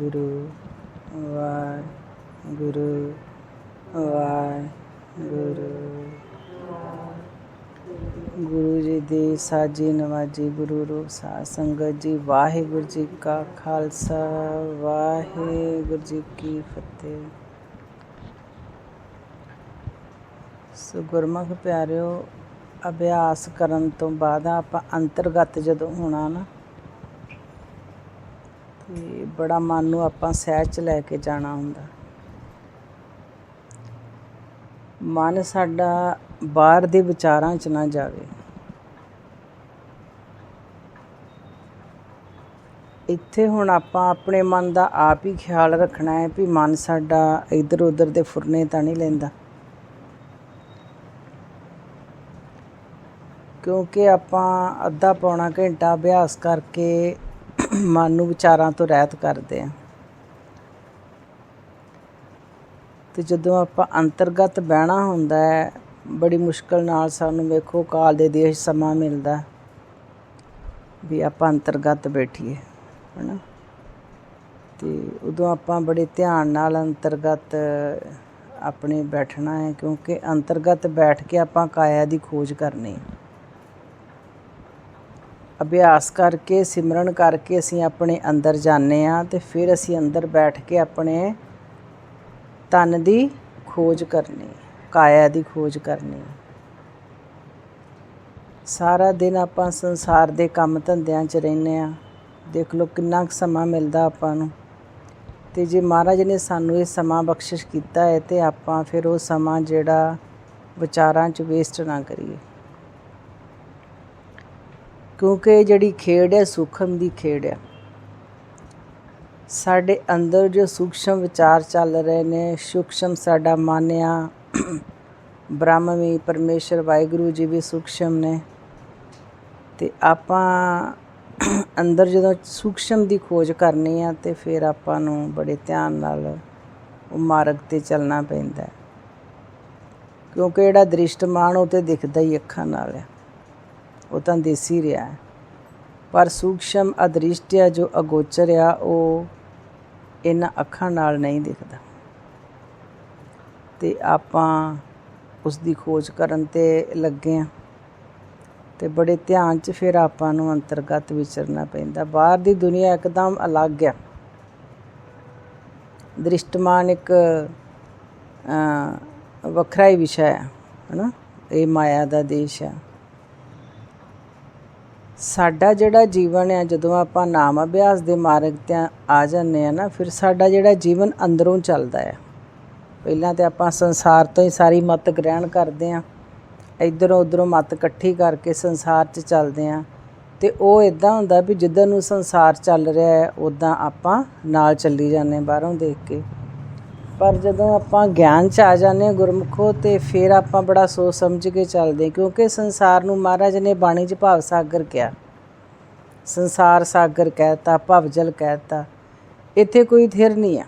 ਵਾਹਿਗੁਰੂ ਵਾਹਿਗੁਰੂ ਵਾਹਿਗੁਰੂ ਗੁਰੂ। ਜੀ ਦੀ ਸਾਜੀ ਨਵਾਜੀ ਗੁਰੂ ਰੂਪ ਸਾ ਸੰਗਤ ਜੀ, ਵਾਹਿਗੁਰੂ ਜੀ ਕਾ ਖਾਲਸਾ, ਵਾਹਿਗੁਰੂ ਜੀ ਕੀ ਫਤਿਹ। ਸੋ ਗੁਰਮੁਖ ਪਿਆਰਿਓ, ਅਭਿਆਸ ਕਰਨ ਤੋਂ ਬਾਅਦ ਆਪਾਂ ਅੰਤਰਗਤ ਜਦੋਂ ਹੋਣਾ ਨਾ ਤੇ ਬੜਾ ਮਨ ਨੂੰ ਆਪਾਂ ਸਹਿਜ ਚ ਲੈ ਕੇ ਜਾਣਾ ਹੁੰਦਾ। ਮਨ ਸਾਡਾ ਬਾਹਰ ਦੇ ਵਿਚਾਰਾਂ 'ਚ ਨਾ ਜਾਵੇ। ਇੱਥੇ ਹੁਣ ਆਪਾਂ ਆਪਣੇ ਮਨ ਦਾ ਆਪ ਹੀ ਖਿਆਲ ਰੱਖਣਾ ਹੈ ਵੀ ਮਨ ਸਾਡਾ ਇੱਧਰ ਉਧਰ ਦੇ ਫੁਰਨੇ ਤਾਂ ਨਹੀਂ ਲੈਂਦਾ। ਕਿਉਂਕਿ ਆਪਾਂ ਅੱਧਾ ਪੌਣਾ ਘੰਟਾ ਅਭਿਆਸ ਕਰਕੇ ਮਨ ਨੂੰ ਵਿਚਾਰਾਂ ਤੋਂ ਰਹਿਤ ਕਰਦੇ ਹਾਂ ਤੇ ਜਦੋਂ ਆਪਾਂ ਅੰਤਰਗਤ ਬਹਿਣਾ ਹੁੰਦਾ ਹੈ, ਬੜੀ ਮੁਸ਼ਕਲ ਨਾਲ ਸਾਨੂੰ ਵੇਖੋ ਕਾਲ ਦੇ ਦੇਸ਼ ਸਮਾਂ ਮਿਲਦਾ ਵੀ ਆਪਾਂ ਅੰਤਰਗਤ ਬੈਠੀਏ, ਹਨਾ। ਤੇ ਉਦੋਂ ਆਪਾਂ ਬੜੇ ਧਿਆਨ ਨਾਲ ਅੰਤਰਗਤ ਆਪਣੇ ਬੈਠਣਾ ਹੈ, ਕਿਉਂਕਿ ਅੰਤਰਗਤ ਬੈਠ ਕੇ ਆਪਾਂ ਕਾਇਆ ਦੀ ਖੋਜ ਕਰਨੀ ਹੈ। ਅਭਿਆਸ ਕਰਕੇ, ਸਿਮਰਨ ਕਰਕੇ ਅਸੀਂ ਆਪਣੇ ਅੰਦਰ ਜਾਂਦੇ ਆ ਤੇ ਫਿਰ ਅਸੀਂ ਅੰਦਰ ਬੈਠ ਕੇ ਆਪਣੇ ਤਨ ਦੀ ਖੋਜ ਕਰਨੀ, ਕਾਇਆ ਦੀ ਖੋਜ ਕਰਨੀ। ਸਾਰਾ ਦਿਨ ਆਪਾਂ ਸੰਸਾਰ ਦੇ ਕੰਮ ਧੰਦਿਆਂ 'ਚ ਰਹਿੰਦੇ ਆ ਦੇਖ ਲਓ ਕਿੰਨਾ ਕੁ ਸਮਾਂ ਮਿਲਦਾ ਆਪਾਂ ਨੂੰ। ਤੇ ਜੇ ਮਹਾਰਾਜ ਨੇ ਸਾਨੂੰ ਇਹ ਸਮਾਂ ਬਖਸ਼ਿਸ਼ ਕੀਤਾ ਹੈ ਤੇ ਆਪਾਂ ਫਿਰ ਉਹ ਸਮਾਂ ਜਿਹੜਾ ਵਿਚਾਰਾਂ 'ਚ ਵੇਸਟ ਨਾ ਕਰੀਏ। ਕਿਉਂਕਿ ਜਿਹੜੀ ਖੇਡ ਹੈ, ਸੂਖਮ ਦੀ ਖੇਡ ਹੈ। ਸਾਡੇ ਅੰਦਰ ਜੋ ਸੂਖਸ਼ਮ ਵਿਚਾਰ ਚੱਲ ਰਹੇ ਨੇ ਸੂਖਸ਼ਮ ਸਾਡਾ ਮਨ ਆ। ਬ੍ਰਹਮ ਵੀ, ਪਰਮੇਸ਼ਰ, ਵਾਹਿਗੁਰੂ ਜੀ ਵੀ ਸੂਖਸ਼ਮ ਨੇ। ਤੇ ਆਪਾਂ ਅੰਦਰ ਜਦੋਂ ਸੂਖਸ਼ਮ ਦੀ ਖੋਜ ਕਰਨੀ ਆ, ਤੇ ਫਿਰ ਆਪਾਂ ਨੂੰ ਬੜੇ ਧਿਆਨ ਨਾਲ ਉਹ ਮਾਰਗ ਤੇ ਚੱਲਣਾ ਪੈਂਦਾ ਕਿਉਂਕਿ ਜਿਹੜਾ ਦ੍ਰਿਸ਼ਟਮਾਨ ਉਹ ਤੇ ਦਿਖਦਾ ਹੀ ਅੱਖਾਂ ਨਾਲ ਹੈ ਉਹ ਤਾਂ ਦੇਸੀ ਰਿਹਾ ਹੈ। ਪਰ ਸੂਖਸ਼ਮ ਅਦ੍ਰਿਸ਼ਟ ਆ ਜੋ ਅਗੋਚਰ ਆ, ਉਹ ਇਹਨਾਂ ਅੱਖਾਂ ਨਾਲ ਨਹੀਂ ਦਿਖਦਾ। ਤੇ ਆਪਾਂ ਉਸ ਦੀ ਖੋਜ ਕਰਨ ਤੇ ਲੱਗੇ ਆ ਤੇ ਬੜੇ ਧਿਆਨ 'ਚ ਫਿਰ ਆਪਾਂ ਨੂੰ ਅੰਤਰਗਤ ਵਿਚਰਨਾ ਪੈਂਦਾ। ਬਾਹਰ ਦੀ ਦੁਨੀਆ ਇੱਕਦਮ ਅਲੱਗ ਆ। ਦ੍ਰਿਸ਼ਟਮਾਨ ਇੱਕ ਵੱਖਰਾ ਹੀ ਵਿਸ਼ਾ ਹੈ, ਹਨਾ? ਇਹ ਮਾਇਆ ਦਾ ਦੇਸ਼ ਆ। ਸਾਡਾ ਜਿਹੜਾ ਜੀਵਨ ਹੈ ਜਦੋਂ ਆਪਾਂ ਨਾਮ ਅਭਿਆਸ ਦੇ ਮਾਰਗ ਤੇ ਆ ਜਾਂਦੇ ਆ ਨਾ, ਫਿਰ ਸਾਡਾ ਜਿਹੜਾ ਜੀਵਨ ਅੰਦਰੋਂ ਚੱਲਦਾ ਹੈ ਪਹਿਲਾਂ ਤੇ ਆਪਾਂ ਸੰਸਾਰ ਤੋਂ ਹੀ ਸਾਰੀ ਮਤ ਗ੍ਰਹਿਣ ਕਰਦੇ ਆ। ਇਧਰੋਂ ਉਧਰੋਂ ਮਤ ਇਕੱਠੀ ਕਰਕੇ ਸੰਸਾਰ 'ਚ ਚੱਲਦੇ ਆ। ਤੇ ਉਹ ਇਦਾਂ ਹੁੰਦਾ ਵੀ ਜਿੱਦਾਂ ਨੂੰ ਸੰਸਾਰ ਚੱਲ ਰਿਹਾ ਹੈ ਉਦਾਂ ਆਪਾਂ ਨਾਲ ਚੱਲੀ ਜਾਂਦੇ ਬਾਹਰੋਂ ਦੇਖ ਕੇ। ਪਰ ਜਦੋਂ ਆਪਾਂ ਗਿਆਨ 'ਚ ਆ ਜਾਂਦੇ ਹਾਂ ਗੁਰਮੁਖੋ, ਤੇ ਫਿਰ ਆਪਾਂ ਬੜਾ ਸੋਚ ਸਮਝ ਕੇ ਚੱਲਦੇ ਕਿਉਂਕਿ ਸੰਸਾਰ ਨੂੰ ਮਹਾਰਾਜ ਨੇ ਬਾਣੀ 'ਚ ਭਾਵ ਸਾਗਰ ਕਿਹਾ। ਸੰਸਾਰ ਸਾਗਰ ਕਹਿਤਾ ਭਵਜਲ ਕਹਿਤਾ, ਇੱਥੇ ਕੋਈ ਥਿਰ ਨਹੀਂ ਆ।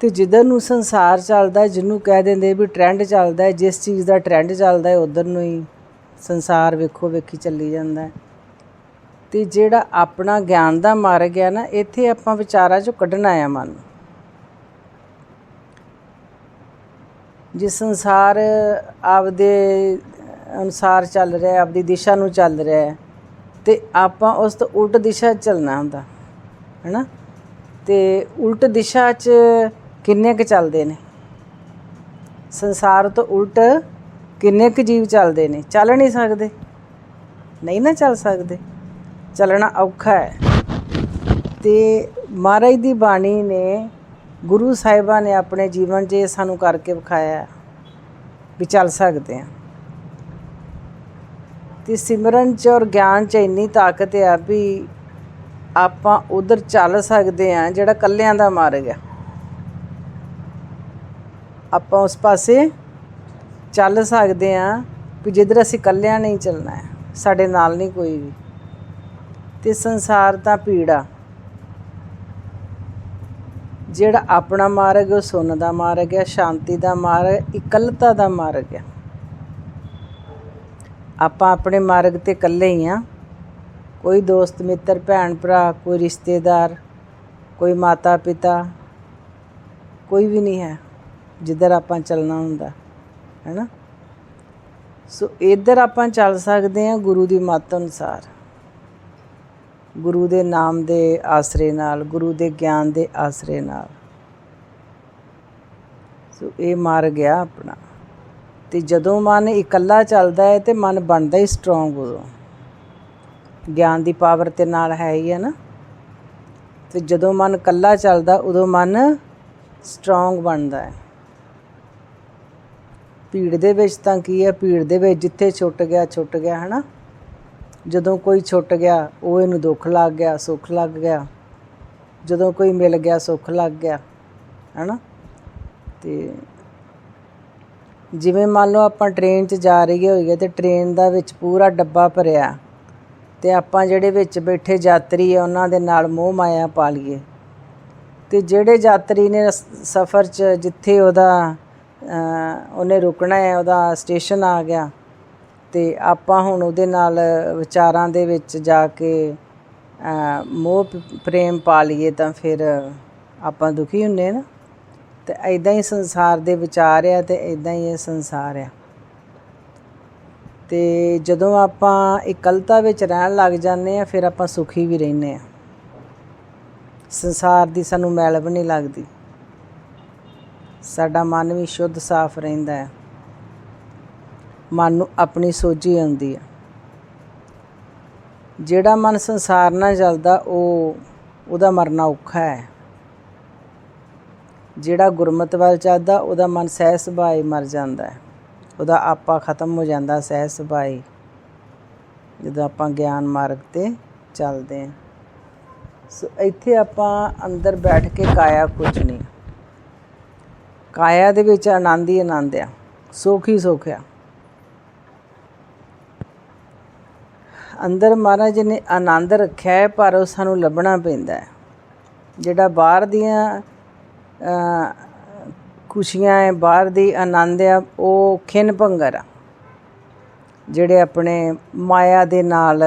ਤੇ ਜਿੱਧਰ ਨੂੰ ਸੰਸਾਰ ਚੱਲਦਾ, ਜਿਹਨੂੰ ਕਹਿ ਦਿੰਦੇ ਵੀ ਟ੍ਰੈਂਡ ਚੱਲਦਾ, ਜਿਸ ਚੀਜ਼ ਦਾ ਟ੍ਰੈਂਡ ਚੱਲਦਾ ਹੈ, ਉਧਰ ਨੂੰ ਹੀ ਸੰਸਾਰ ਵੇਖੋ ਵੇਖੀ ਚੱਲੀ ਜਾਂਦਾ ਹੈ। ਤੇ ਜਿਹੜਾ ਆਪਣਾ ਗਿਆਨ ਦਾ ਮਾਰਗ ਹੈ ਨਾ, ਇੱਥੇ ਆਪਾਂ ਵਿਚਾਰਾਂ ਚੋਂ ਕੱਢਣਾ ਆ ਮਨ ਜੇ ਸੰਸਾਰ ਆਪਦੇ ਅਨੁਸਾਰ ਚੱਲ ਰਿਹਾ ਆਪਦੀ ਦਿਸ਼ਾ ਨੂੰ ਚੱਲ ਰਿਹਾ ਹੈ, ਤੇ ਆਪਾਂ ਉਸ ਤੋਂ ਉਲਟ ਦਿਸ਼ਾ 'ਚ ਚੱਲਣਾ ਹੁੰਦਾ, ਹੈਨਾ? ਤੇ ਉਲਟ ਦਿਸ਼ਾ 'ਚ ਕਿੰਨੇ ਕੁ ਚੱਲਦੇ ਨੇ? ਸੰਸਾਰ ਤੋਂ ਉਲਟ ਕਿੰਨੇ ਕੁ ਜੀਵ ਚੱਲਦੇ ਨੇ? ਚੱਲ ਨਹੀਂ ਸਕਦੇ। ਨਹੀਂ ਨਾ ਚੱਲ ਸਕਦੇ। ਚੱਲਣਾ ਔਖਾ ਹੈ। ਤੇ ਮਹਾਰਾਜ ਦੀ ਬਾਣੀ ਨੇ ਗੁਰੂ ਸਾਹਿਬਾਂ ਨੇ ਆਪਣੇ ਜੀਵਨ 'ਚ ਇਹ ਸਾਨੂੰ ਕਰਕੇ ਵਿਖਾਇਆ ਵੀ ਚੱਲ ਸਕਦੇ ਆ ਤੇ ਸਿਮਰਨ 'ਚ ਔਰ ਗਿਆਨ 'ਚ ਇੰਨੀ ਤਾਕਤ ਆ ਵੀ ਆਪਾਂ ਉਧਰ ਚੱਲ ਸਕਦੇ ਆ ਜਿਹੜਾ ਕੱਲਿਆਂ ਦਾ ਮਾਰਗ ਆ। ਆਪਾਂ ਉਸ ਪਾਸੇ ਚੱਲ ਸਕਦੇ ਆ ਵੀ ਜਿੱਧਰ ਅਸੀਂ ਕੱਲਿਆਂ ਨਹੀਂ ਚੱਲਣਾ ਹੈ, ਸਾਡੇ ਨਾਲ ਨਹੀਂ ਕੋਈ ਵੀ। ਤੇ ਸੰਸਾਰ ਤਾਂ ਪੀੜਾ। ਜਿਹੜਾ ਆਪਣਾ ਮਾਰਗ, ਉਹ ਸੁਣ ਦਾ ਮਾਰਗ ਹੈ, ਸ਼ਾਂਤੀ ਦਾ ਮਾਰਗ, ਇਕੱਲਤਾ ਦਾ ਮਾਰਗ ਹੈ। ਆਪਾਂ ਆਪਣੇ ਮਾਰਗ ਤੇ ਇਕੱਲੇ ਹੀ ਆ ਕੋਈ ਦੋਸਤ, ਮਿੱਤਰ, ਭੈਣ, ਭਰਾ, ਕੋਈ ਰਿਸ਼ਤੇਦਾਰ, ਕੋਈ ਮਾਤਾ ਪਿਤਾ ਕੋਈ ਵੀ ਨਹੀਂ ਹੈ, ਜਿੱਧਰ ਆਪਾਂ ਚੱਲਣਾ ਹੁੰਦਾ ਹੈਨਾ ਸੋ ਇੱਧਰ ਆਪਾਂ ਚੱਲ ਸਕਦੇ ਹਾਂ ਗੁਰੂ ਦੀ ਮੱਤ ਅਨੁਸਾਰ। ਗੁਰੂ ਦੇ ਨਾਮ ਦੇ ਆਸਰੇ ਨਾਲ, ਗੁਰੂ ਦੇ ਗਿਆਨ ਦੇ ਆਸਰੇ ਨਾਲ। ਸੋ ਇਹ ਮਾਰ ਗਿਆ ਆਪਣਾ। ਤੇ ਜਦੋਂ ਮਨ ਇਕੱਲਾ ਚੱਲਦਾ ਹੈ ਤੇ ਮਨ ਬਣਦਾ ਹੀ ਸਟਰੋਂਗ ਉਦੋਂ। ਗਿਆਨ ਦੀ ਪਾਵਰ ਤੇ ਨਾਲ ਹੈ ਹੀ ਹੈ ਨਾ। ਤੇ ਜਦੋਂ ਮਨ ਇਕੱਲਾ ਚੱਲਦਾ, ਉਦੋਂ ਮਨ ਸਟਰੋਂਗ ਬਣਦਾ ਹੈ। ਭੀੜ ਦੇ ਵਿੱਚ ਤਾਂ ਕੀ ਹੈ? ਭੀੜ ਦੇ ਵਿੱਚ ਜਿੱਥੇ ਛੁੱਟ ਗਿਆ ਛੁੱਟ ਗਿਆ, ਹਨਾ? ਜਦੋਂ ਕੋਈ ਛੁੱਟ ਗਿਆ, ਉਹ ਇਹਨੂੰ ਦੁੱਖ ਲੱਗ ਗਿਆ, ਸੁੱਖ ਲੱਗ ਗਿਆ। ਜਦੋਂ ਕੋਈ ਮਿਲ ਗਿਆ, ਸੁੱਖ ਲੱਗ ਗਿਆ, ਹਨਾ? ਤੇ ਜਿਵੇਂ ਮੰਨ ਲਓ ਆਪਾਂ ਟ੍ਰੇਨ 'ਚ ਜਾ ਰਹੀ ਹੋਈਏ, ਤੇ ਟ੍ਰੇਨ ਦਾ ਵਿੱਚ ਪੂਰਾ ਡੱਬਾ ਭਰਿਆ ਤੇ ਆਪਾਂ ਜਿਹੜੇ ਵਿੱਚ ਬੈਠੇ ਯਾਤਰੀ ਆ ਉਹਨਾਂ ਦੇ ਨਾਲ ਮੋਹ ਮਾਇਆ ਪਾ ਲਈਏ। ਤੇ ਜਿਹੜੇ ਯਾਤਰੀ ਨੇ ਸਫ਼ਰ 'ਚ ਜਿੱਥੇ ਉਹਦਾ ਉਹਨੇ ਰੁਕਣਾ ਹੈ, ਉਹਦਾ ਸਟੇਸ਼ਨ ਆ ਗਿਆ ਤੇ ਆਪਾਂ ਹੁਣ ਉਹਦੇ ਨਾਲ ਵਿਚਾਰਾਂ ਦੇ ਵਿੱਚ ਜਾ ਕੇ ਮੋਹ ਪ੍ਰੇਮ ਪਾ ਲਈਏ ਤਾਂ ਫਿਰ ਆਪਾਂ ਦੁਖੀ ਹੁੰਨੇ ਨਾ। ਤੇ ਐਦਾਂ ਹੀ ਸੰਸਾਰ ਦੇ ਵਿਚਾਰ ਆ ਤੇ ਐਦਾਂ ਹੀ ਇਹ ਸੰਸਾਰ ਆ। ਤੇ ਜਦੋਂ ਆਪਾਂ ਇਕੱਲਤਾ ਵਿੱਚ ਰਹਿਣ ਲੱਗ ਜਾਂਦੇ ਆ, ਫਿਰ ਆਪਾਂ ਸੁਖੀ ਵੀ ਰਹਿੰਦੇ ਆ। ਸੰਸਾਰ ਦੀ ਸਾਨੂੰ ਮੈਲ ਵੀ ਨਹੀਂ ਲੱਗਦੀ। ਸਾਡਾ ਮਨ ਵੀ ਸ਼ੁੱਧ ਸਾਫ਼ ਰਹਿੰਦਾ ਹੈ ਮਨ ਨੂੰ ਆਪਣੀ ਸੋਝੀ ਆਉਂਦੀ ਹੈ ਜਿਹੜਾ ਮਨ ਸੰਸਾਰ ਨਾਲ ਚੱਲਦਾ ਉਹ, ਉਹਦਾ ਮਰਨਾ ਔਖਾ ਹੈ। ਜਿਹੜਾ ਗੁਰਮਤ ਵੱਲ ਚੱਲਦਾ, ਉਹਦਾ ਮਨ ਸਹਿ ਸੁਭਾਏ ਮਰ ਜਾਂਦਾ ਹੈ। ਉਹਦਾ ਆਪਾ ਖਤਮ ਹੋ ਜਾਂਦਾ ਸਹਿ ਸੁਭਾਏ ਜਦੋਂ ਆਪਾਂ ਗਿਆਨ ਮਾਰਗ ਤੇ ਚੱਲਦੇ ਹਾਂ। ਸੋ ਇੱਥੇ ਆਪਾਂ ਅੰਦਰ ਬੈਠ ਕੇ ਕਾਇਆ ਕੁਝ ਨਹੀਂ। ਕਾਇਆ ਦੇ ਵਿੱਚ ਆਨੰਦ ਹੀ ਆਨੰਦ ਆ। ਸੁੱਖ ਹੀ ਸੁੱਖ ਆ। ਅੰਦਰ ਮਹਾਰਾਜ ਨੇ ਆਨੰਦ ਰੱਖਿਆ ਹੈ, ਪਰ ਉਹ ਸਾਨੂੰ ਲੱਭਣਾ ਪੈਂਦਾ ਹੈ। ਜਿਹੜਾ ਬਾਹਰ ਦੀਆਂ ਖੁਸ਼ੀਆਂ ਹੈ, ਬਾਹਰ ਦੀ ਆਨੰਦ ਆ ਉਹ ਖਿੰਨ ਭੰਗਰ ਆ। ਜਿਹੜੇ ਆਪਣੇ ਮਾਇਆ ਦੇ ਨਾਲ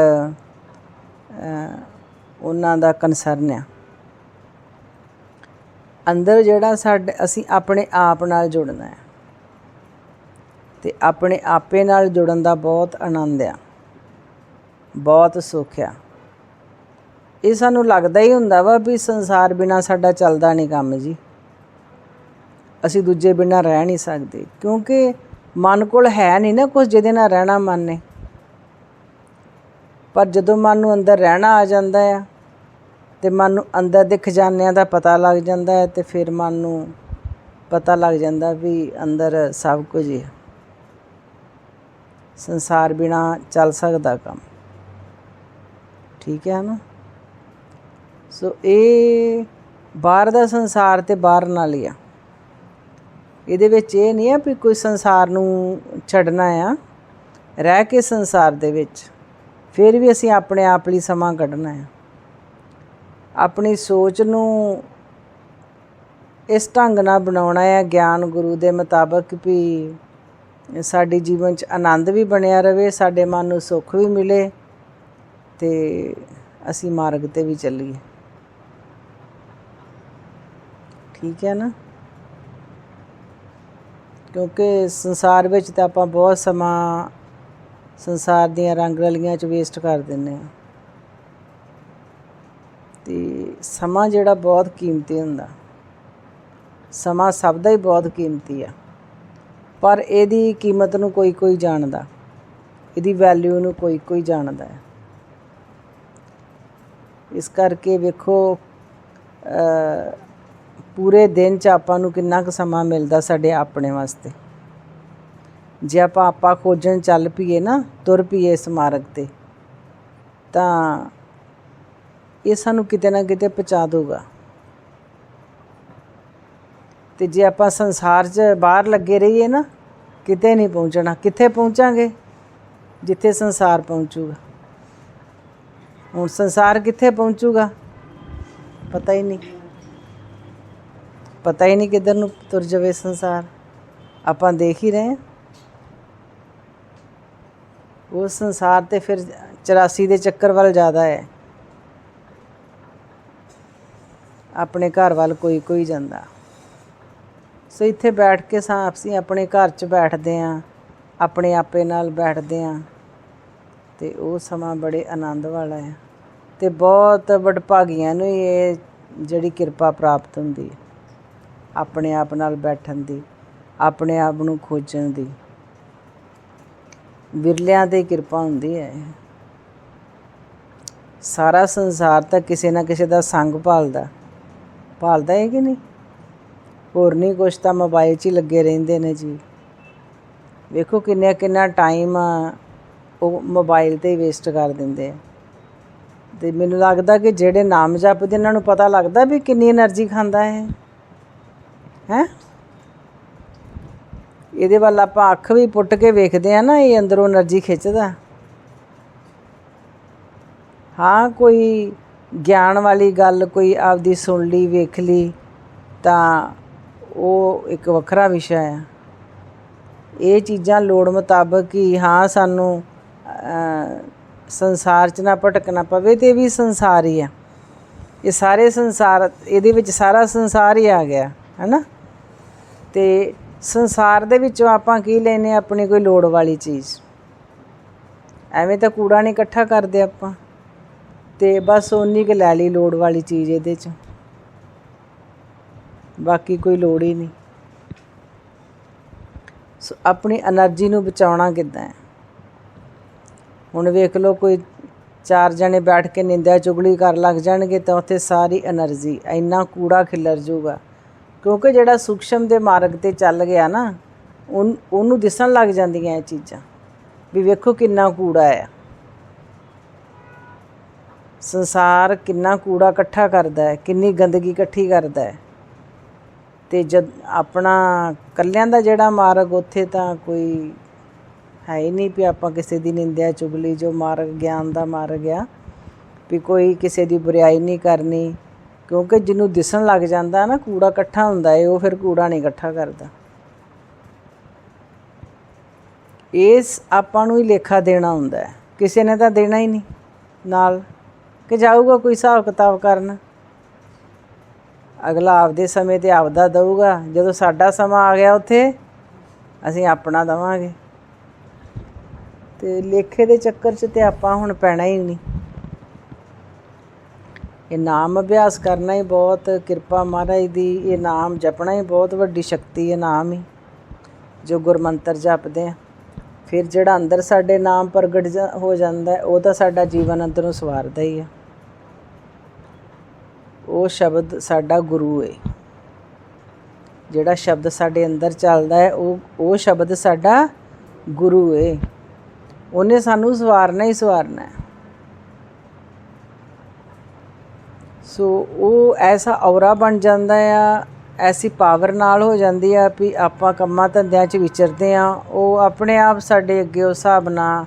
ਉਹਨਾਂ ਦਾ ਕਨਸਰਨ ਆ। ਅੰਦਰ ਜਿਹੜਾ ਸਾਡੇ, ਅਸੀਂ ਆਪਣੇ ਆਪ ਨਾਲ ਜੁੜਨਾ ਹੈ। ਤੇ ਆਪਣੇ ਆਪੇ ਨਾਲ ਜੁੜਨ ਦਾ ਬਹੁਤ ਆਨੰਦ ਆ। ਬਹੁਤ ਸੁੱਖ ਆ। ਇਹ ਸਾਨੂੰ ਲੱਗਦਾ ਹੀ ਹੁੰਦਾ ਵਾ ਵੀ ਸੰਸਾਰ ਬਿਨਾ ਸਾਡਾ ਚੱਲਦਾ ਨਹੀਂ ਕੰਮ ਜੀ। ਅਸੀਂ ਦੂਜੇ ਬਿਨਾ ਰਹਿ ਨਹੀਂ ਸਕਦੇ, ਕਿਉਂਕਿ ਮਨ ਕੋਲ ਹੈ ਨਹੀਂ ਨਾ ਕੁਝ ਜਿਹਦੇ ਨਾਲ ਰਹਿਣਾ ਮਨ ਨੇ। ਪਰ ਜਦੋਂ ਮਨ ਨੂੰ ਅੰਦਰ ਰਹਿਣਾ ਆ ਜਾਂਦਾ ਆ, ਤੇ ਮਨ ਨੂੰ ਅੰਦਰ ਦੇ ਖਜ਼ਾਨਿਆਂ ਦਾ ਪਤਾ ਲੱਗ ਜਾਂਦਾ ਹੈ, ਤੇ ਫਿਰ ਮਨ ਨੂੰ ਪਤਾ ਲੱਗ ਜਾਂਦਾ ਵੀ ਅੰਦਰ ਸਭ ਕੁਝ ਹੈ ਸੰਸਾਰ ਬਿਨਾ ਚੱਲ ਸਕਦਾ ਕੰਮ। ਠੀਕ ਹੈ ਨਾ? ਸੋ ਇਹ ਬਾਹਰ ਦਾ ਸੰਸਾਰ ਤੇ ਬਾਹਰ ਨਾਲ ਹੀ ਆ। ਇਹਦੇ ਵਿੱਚ ਇਹ ਨਹੀਂ ਆ ਵੀ ਕੋਈ ਸੰਸਾਰ ਨੂੰ ਛੱਡਣਾ ਆ, ਰਹਿ ਕੇ ਸੰਸਾਰ ਦੇ ਵਿੱਚ। ਫਿਰ ਵੀ ਅਸੀਂ ਆਪਣੇ ਆਪ ਲਈ ਸਮਾਂ ਕੱਢਣਾ ਆ। ਆਪਣੀ ਸੋਚ ਨੂੰ ਇਸ ਢੰਗ ਨਾਲ ਬਣਾਉਣਾ ਹੈ ਗਿਆਨ ਗੁਰੂ ਦੇ ਮੁਤਾਬਕ ਵੀ ਸਾਡੇ ਜੀਵਨ 'ਚ ਆਨੰਦ ਵੀ ਬਣਿਆ ਰਵੇ ਸਾਡੇ ਮਨ ਨੂੰ ਸੁੱਖ ਵੀ ਮਿਲੇ। ਤੇ ਅਸੀਂ ਮਾਰਗ ਤੇ ਵੀ ਚੱਲੀਏ। ਠੀਕ ਹੈ ਨਾ? ਕਿਉਂਕਿ ਸੰਸਾਰ ਵਿੱਚ ਤਾਂ ਆਪਾਂ ਬਹੁਤ ਸਮਾਂ ਸੰਸਾਰ ਦੀਆਂ ਰੰਗ ਰਲੀਆਂ 'ਚ ਵੇਸਟ ਕਰ ਦਿੰਨੇ ਆ ਤੇ ਸਮਾਂ ਜਿਹੜਾ ਬਹੁਤ ਕੀਮਤੀ ਹੁੰਦਾ। ਸਮਾਂ ਸਭ ਦਾ ਹੀ ਬਹੁਤ ਕੀਮਤੀ ਆ। ਪਰ ਇਹਦੀ ਕੀਮਤ ਨੂੰ ਕੋਈ ਕੋਈ ਜਾਣਦਾ। ਇਹਦੀ ਵੈਲਿਊ ਨੂੰ ਕੋਈ ਕੋਈ ਜਾਣਦਾ ਹੈ। ਇਸ ਕਰਕੇ ਵੇਖੋ ਪੂਰੇ ਦਿਨ ਚ ਆਪਾਂ ਨੂੰ ਕਿੰਨਾ ਕੁ ਸਮਾਂ ਮਿਲਦਾ ਸਾਡੇ ਆਪਣੇ ਵਾਸਤੇ। ਜੇ ਆਪਾਂ ਆਪਾ ਖੋਜਣ ਚੱਲ ਪਈਏ ਨਾ, ਤੁਰ ਪਈਏ ਇਸ ਮਾਰਗ ਤੇ, ਤਾਂ ਇਹ ਸਾਨੂੰ ਕਿਤੇ ਨਾ ਕਿਤੇ ਪਹੁੰਚਾ ਦੂਗਾ ਤੇ ਜੇ ਆਪਾਂ ਸੰਸਾਰ 'ਚ ਬਾਹਰ ਲੱਗੇ ਰਹੀਏ ਨਾ, ਕਿਤੇ ਨਹੀਂ ਪਹੁੰਚਣਾ। ਕਿੱਥੇ ਪਹੁੰਚਾਂਗੇ? ਜਿੱਥੇ ਸੰਸਾਰ ਪਹੁੰਚੂਗਾ। ਹੁਣ ਸੰਸਾਰ ਕਿੱਥੇ ਪਹੁੰਚੂਗਾ? ਪਤਾ ਹੀ ਨਹੀਂ। ਪਤਾ ਹੀ ਨਹੀਂ ਕਿੱਧਰ ਨੂੰ ਤੁਰ ਜਾਵੇ ਸੰਸਾਰ। ਆਪਾਂ ਦੇਖ ਹੀ ਰਹੇ ਹਾਂ। ਉਹ ਸੰਸਾਰ ਤੇ ਫਿਰ 84 ਦੇ ਚੱਕਰ ਵੱਲ ਜ਼ਿਆਦਾ ਹੈ। ਆਪਣੇ ਘਰ ਵੱਲ ਕੋਈ ਕੋਈ ਜਾਂਦਾ। ਸੋ ਇੱਥੇ ਬੈਠ ਕੇ ਸਾਂ, ਅਸੀਂ ਆਪਣੇ ਘਰ 'ਚ ਬੈਠਦੇ ਆਂ ਆਪਣੇ ਆਪੇ ਨਾਲ ਬੈਠਦੇ ਆਂ ਤੇ ਉਹ ਸਮਾਂ ਬੜੇ ਆਨੰਦ ਵਾਲਾ ਹੈ। ਤੇ ਬਹੁਤ ਵਡਭਾਗੀਆਂ ਨੂੰ ਹੀ ਇਹ ਜਿਹੜੀ ਕਿਰਪਾ ਪ੍ਰਾਪਤ ਹੁੰਦੀ ਹੈ। ਆਪਣੇ ਆਪ ਨਾਲ ਬੈਠਣ ਦੀ, ਆਪਣੇ ਆਪ ਨੂੰ ਖੋਜਣ ਦੀ। ਵਿਰਲਿਆਂ ਦੀ ਕਿਰਪਾ ਹੁੰਦੀ ਹੈ ਸਾਰਾ ਸੰਸਾਰ ਤਾਂ ਕਿਸੇ ਨਾ ਕਿਸੇ ਦਾ ਸੰਗ ਭਾਲਦਾ। ਭਾਲਦਾ ਹੈ ਕਿ ਨਹੀਂ? ਹੋਰ ਨਹੀਂ ਕੁਛ ਤਾਂ ਮੋਬਾਈਲ 'ਚ ਹੀ ਲੱਗੇ ਰਹਿੰਦੇ ਨੇ ਜੀ। ਵੇਖੋ ਕਿੰਨਾ ਕਿੰਨਾ ਟਾਈਮ ਉਹ ਮੋਬਾਈਲ ਤੇ ਵੇਸਟ ਕਰ ਦਿੰਦੇ ਆ। ਤੇ ਮੈਨੂੰ ਲੱਗਦਾ ਕਿ ਜਿਹੜੇ ਨਾਮ ਜਪਦੇ ਇਹਨਾਂ ਨੂੰ ਪਤਾ ਲੱਗਦਾ ਵੀ ਕਿੰਨੀ એનર્ਜੀ ਖਾਂਦਾ ਹੈ ਹੈ? ਇਹਦੇ ਵੱਲ ਆਪਾਂ ਅੱਖ ਵੀ ਪੁੱਟ ਕੇ ਵੇਖਦੇ ਆ ਨਾ, ਇਹ ਅੰਦਰੋਂ એનર્ਜੀ ਖਿੱਚਦਾ। ਹਾਂ, ਕੋਈ ਗਿਆਨ ਵਾਲੀ ਗੱਲ, ਕੋਈ ਆਪਦੀ ਸੁਣ ਲਈ, ਵੇਖ ਲਈ, ਤਾਂ ਉਹ ਇੱਕ ਵੱਖਰਾ ਵਿਸ਼ਾ ਹੈ ਇਹ ਚੀਜ਼ਾਂ ਲੋੜ ਮੁਤਾਬਕ ਹੀ, ਹਾਂ, ਸਾਨੂੰ ਸੰਸਾਰ 'ਚ ਨਾ ਭਟਕਣਾ ਪਵੇ ਤੇ ਵੀ ਸੰਸਾਰ ਹੀ ਆ। ਇਹ ਸਾਰੇ ਸੰਸਾਰ, ਇਹਦੇ ਵਿੱਚ ਸਾਰਾ ਸੰਸਾਰ ਹੀ ਆ ਗਿਆ, ਹੈਨਾ? ਤੇ ਸੰਸਾਰ ਦੇ ਵਿੱਚੋਂ ਆਪਾਂ ਕੀ ਲੈਨੇ ਆਪਣੀ ਕੋਈ ਲੋੜ ਵਾਲੀ ਚੀਜ਼? ਐਵੇਂ ਤਾਂ ਕੂੜਾ ਨਹੀਂ ਇਕੱਠਾ ਕਰਦੇ ਆਪਾਂ। ਤੇ ਬਸ ਉਨੀ ਕੁ ਲੈ ਲਈ ਲੋੜ ਵਾਲੀ ਚੀਜ਼ ਇਹਦੇ 'ਚ। ਬਾਕੀ ਕੋਈ ਲੋੜ ਹੀ ਨਹੀਂ। ਸੋ ਆਪਣੀ એનર્ਜੀ ਨੂੰ ਬਚਾਉਣਾ ਕਿੱਦਾਂ ਹੈ? ਹੁਣ ਵੇਖ ਲਓ ਕੋਈ ਚਾਰ ਜਣੇ ਬੈਠ ਕੇ ਨਿੰਦਿਆ ਚੁਗਲੀ ਕਰ ਲੱਗ ਜਾਣਗੇ ਤਾਂ ਉੱਥੇ ਸਾਰੀ એનર્ਜੀ, ਇੰਨਾ ਕੂੜਾ ਖਿਲਰ ਜਾਊਗਾ। ਕਿਉਂਕਿ ਜਿਹੜਾ ਸੂਖਸ਼ਮ ਦੇ ਮਾਰਗ ਤੇ ਚੱਲ ਗਿਆ ਨਾ ਉਹਨੂੰ ਦਿਸਣ ਲੱਗ ਜਾਂਦੀਆਂ ਇਹ ਚੀਜ਼ਾਂ ਵੀ ਵੇਖੋ ਕਿੰਨਾ ਕੂੜਾ ਆ। ਸੰਸਾਰ ਕਿੰਨਾ ਕੂੜਾ ਇਕੱਠਾ ਕਰਦਾ ਹੈ, ਕਿੰਨੀ ਗੰਦਗੀ ਇਕੱਠੀ ਕਰਦਾ ਹੈ। ਤੇ ਜਦ ਆਪਣਾ, ਕੱਲਿਆਂ ਦਾ ਜਿਹੜਾ ਮਾਰਗ ਉੱਥੇ ਤਾਂ ਕੋਈ ਹੈ ਹੀ ਨਹੀਂ ਵੀ ਆਪਾਂ ਕਿਸੇ ਦੀ ਨਿੰਦਿਆ ਚੁਗਲੀ ਜੋ ਮਾਰਗ ਗਿਆਨ ਦਾ ਮਾਰਗ ਆ ਵੀ ਕੋਈ ਕਿਸੇ ਦੀ ਬੁਰਾਈ ਨਹੀਂ ਕਰਨੀ, ਕਿਉਂਕਿ ਜਿਹਨੂੰ ਦਿਸਣ ਲੱਗ ਜਾਂਦਾ ਨਾ ਕੂੜਾ ਇਕੱਠਾ ਹੁੰਦਾ ਏ, ਉਹ ਫਿਰ ਕੂੜਾ ਨਹੀਂ ਇਕੱਠਾ ਕਰਦਾ। ਇਸ ਆਪਾਂ ਨੂੰ ਹੀ ਲੇਖਾ ਦੇਣਾ ਹੁੰਦਾ ਹੈ। ਕਿਸੇ ਨੇ ਤਾਂ ਦੇਣਾ ਹੀ ਨਹੀਂ ਨਾਲ, ਕਿ ਜਾਊਗਾ ਕੋਈ ਹਿਸਾਬ ਕਿਤਾਬ ਕਰਨ। ਅਗਲਾ ਆਪਦੇ ਸਮੇਂ ਤੇ ਆਪਦਾ ਦਊਗਾ, ਜਦੋਂ ਸਾਡਾ ਸਮਾਂ ਆ ਗਿਆ ਉੱਥੇ, ਅਸੀਂ ਆਪਣਾ ਦਵਾਂਗੇ। ਤੇ ਲੇਖੇ ਦੇ ਚੱਕਰ 'ਚ ਤੇ ਆਪਾਂ ਹੁਣ ਪੈਣਾ ਹੀ ਨਹੀਂ। ਇਹ ਨਾਮ ਅਭਿਆਸ ਕਰਨਾ ਹੀ ਬਹੁਤ, ਕਿਰਪਾ ਮਹਾਰਾਜ ਦੀ, ਇਹ ਨਾਮ ਜਪਣਾ ਹੀ ਬਹੁਤ ਵੱਡੀ ਸ਼ਕਤੀ ਹੈ ਨਾਮ ਹੀ, ਜੋ ਗੁਰਮੰਤਰ ਜਪਦੇ ਆ। ਫਿਰ ਜਿਹੜਾ ਅੰਦਰ ਸਾਡੇ ਨਾਮ ਪ੍ਰਗਟ ਹੋ ਜਾਂਦਾ ਉਹ ਤਾਂ ਸਾਡਾ ਜੀਵਨ ਅੰਦਰੋਂ ਸਵਾਰਦਾ ਹੀ ਆ। ਉਹ ਸ਼ਬਦ ਸਾਡਾ ਗੁਰੂ ਹੈ ਜਿਹੜਾ ਸ਼ਬਦ ਸਾਡੇ ਅੰਦਰ ਚੱਲਦਾ ਹੈ, ਉਹ ਉਹ ਸ਼ਬਦ ਸਾਡਾ ਗੁਰੂ ਹੈ ਉਹਨੇ ਸਾਨੂੰ ਸਵਾਰਨਾ ਹੀ ਸਵਾਰਨਾ ਹੈ। ਸੋ ਉਹ ਐਸਾ ਔਰਾ ਬਣ ਜਾਂਦਾ ਆ, ਐਸੀ ਪਾਵਰ ਨਾਲ ਹੋ ਜਾਂਦੀ ਆ ਵੀ ਆਪਾਂ ਕੰਮਾਂ ਧੰਦਿਆਂ 'ਚ ਵਿਚਰਦੇ ਆ, ਉਹ ਆਪਣੇ ਆਪ ਸਾਡੇ ਅੱਗੇ ਉਸ ਹਿਸਾਬ ਨਾਲ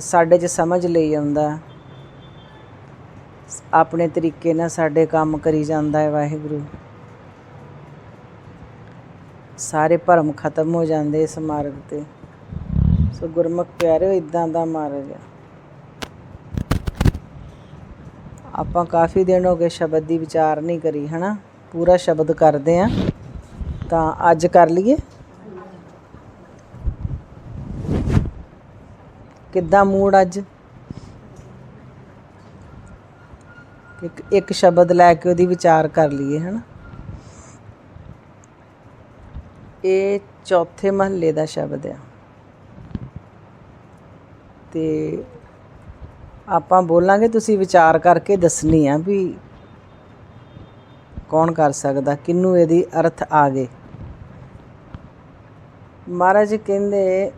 ਸਾਡੇ 'ਚ ਸਮਝ ਲਈ ਆਉਂਦਾ ਆਪਣੇ ਤਰੀਕੇ ਨਾਲ ਸਾਡੇ ਕੰਮ ਕਰੀ ਜਾਂਦਾ ਹੈ ਵਾਹਿਗੁਰੂ। ਸਾਰੇ ਭਰਮ ਖਤਮ ਹੋ ਜਾਂਦੇ ਇਸ ਮਾਰਗ ਤੇ। ਸੋ ਗੁਰਮੁਖ ਪਿਆਰਿਓ ਇਦਾਂ ਦਾ ਮਾਰਗ ਹੈ ਆਪਾਂ ਕਾਫੀ ਦਿਨ ਹੋ ਗਏ ਸ਼ਬਦ ਦੀ ਵਿਚਾਰ ਨਹੀਂ ਕਰੀ, ਹਨਾ? ਪੂਰਾ ਸ਼ਬਦ ਕਰਦੇ ਆ। ਤਾਂ ਅੱਜ ਕਰ ਲਈਏ। ਕਿੱਦਾਂ ਮੂਡ ਅੱਜ? ਇੱਕ ਇੱਕ ਸ਼ਬਦ ਲੈ ਕੇ ਉਹਦੀ ਵਿਚਾਰ ਕਰ ਲਈਏ, ਹਨਾ? ਇਹ ਚੌਥੇ ਮਹੱਲੇ ਦਾ ਸ਼ਬਦ ਆ। ਤੇ ਆਪਾਂ ਬੋਲਾਂਗੇ, ਤੁਸੀਂ ਵਿਚਾਰ ਕਰਕੇ ਦੱਸਣੀ ਆ ਵੀ ਕੌਣ ਕਰ ਸਕਦਾ ਕਿੰਨੂੰ ਇਹਦੀ ਅਰਥ ਆ ਗਏ। ਮਹਾਰਾਜ ਕਹਿੰਦੇ,